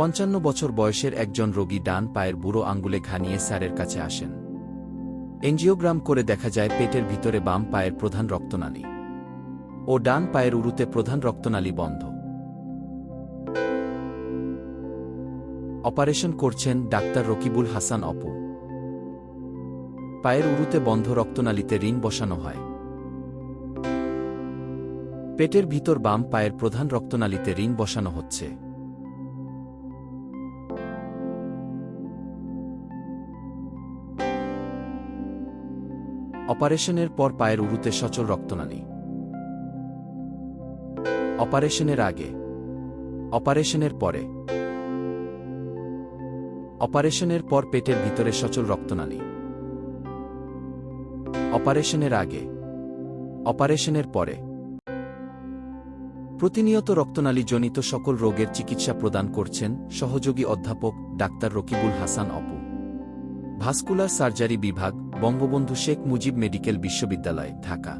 পঞ্চান্ন বছর বয়সের একজন রোগী ডান পায়ের বুড়ো আঙ্গুলে ঘা নিয়ে স্যারের কাছে আসেন। এনজিওগ্রাম করে দেখা যায় পেটের ভিতরে বাম পায়ের প্রধান রক্তনালী। ও ডান পায়ের উরুতে প্রধান রক্তনালী বন্ধ। অপারেশন করছেন ডাক্তার রকিবুল হাসান অপু। পায়ের উরুতে বন্ধ রক্তনালীতে রিং বসানো হয়। পেটের ভিতর বাম পায়ের প্রধান রক্তনালীতে রিং বসানো হচ্ছে। অপারেশনের পর পায়ের উরুতে সচল রক্তনালী। অপারেশনের আগে। অপারেশনের পরে। অপারেশনের পর পেটের ভিতরে সচল রক্তনালী। অপারেশনের আগে। অপারেশনের পরে। প্রতিনিয়ত রক্তনালী জনিত সকল রোগের চিকিৎসা প্রদান করছেন সহযোগী অধ্যাপক doctor Rakibul Hasan Apu. Vascular surgery বিভাগ বঙ্গবন্ধু শেখ মুজিব মেডিকেল বিশ্ববিদ্যালয় ঢাকা।